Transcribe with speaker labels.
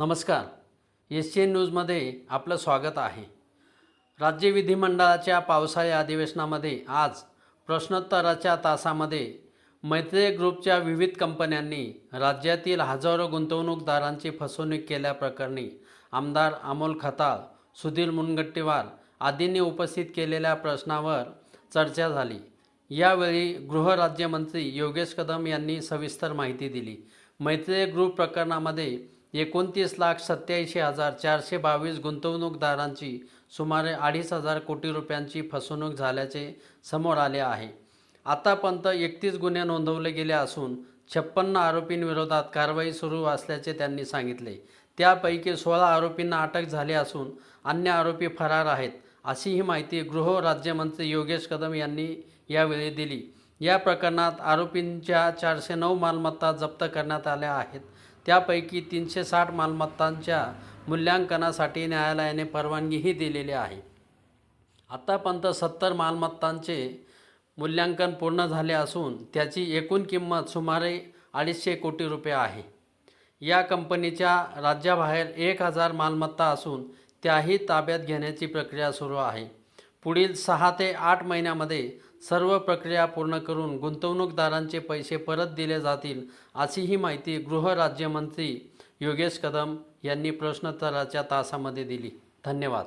Speaker 1: नमस्कार. S C N न्यूजमध्ये आपलं स्वागत आहे. राज्य विधिमंडळाच्या पावसाळी अधिवेशनामध्ये आज प्रश्नोत्तराच्या तासामध्ये मैत्रेय ग्रुपच्या विविध कंपन्यांनी राज्यातील हजारो गुंतवणूकदारांची फसवणूक केल्याप्रकरणी आमदार अमोल खताळ सुधीर मुनगट्टीवार आदींनी उपस्थित केलेल्या प्रश्नावर चर्चा झाली. यावेळी गृहराज्यमंत्री योगेश कदम यांनी सविस्तर माहिती दिली. मैत्रेय ग्रुप प्रकरणामध्ये एकोणतीस लाख सत्याऐंशी हजार चारशे बावीस गुंतवणूकदारांची सुमारे अडीच हजार कोटी रुपयांची फसवणूक झाल्याचे समोर आले आहे. आतापर्यंत एकतीस गुन्हे नोंदवले गेले असून छप्पन्न आरोपींविरोधात कारवाई सुरू असल्याचे त्यांनी सांगितले. त्यापैकी सोळा आरोपींना अटक झाली असून अन्य आरोपी फरार आहेत अशी ही माहिती गृह राज्यमंत्री योगेश कदम यांनी यावेळी दिली. या प्रकरणात आरोपींच्या चारशे नऊ मालमत्ता जप्त करण्यात आल्या आहेत. त्यापैकी तीनशे साठ मालमत्तांच्या मूल्यांकनासाठी न्यायालयाने परवानगीही दिलेली आहे. आत्तापर्यंत सत्तर मालमत्तांचे मूल्यांकन पूर्ण झाले असून त्याची एकूण किंमत सुमारे अडीचशे कोटी रुपये आहे. या कंपनीच्या राज्याबाहेर एक हजार मालमत्ता असून त्याही ताब्यात घेण्याची प्रक्रिया सुरू आहे. पुढील सहा ते आठ महिन्यामध्ये सर्व प्रक्रिया पूर्ण करून गुंतवणूकदारांचे पैसे परत दिले जातील अशी ही माहिती गृहराज्यमंत्री योगेश कदम यांनी प्रश्नोत्तराच्या तासामध्ये दिली. धन्यवाद.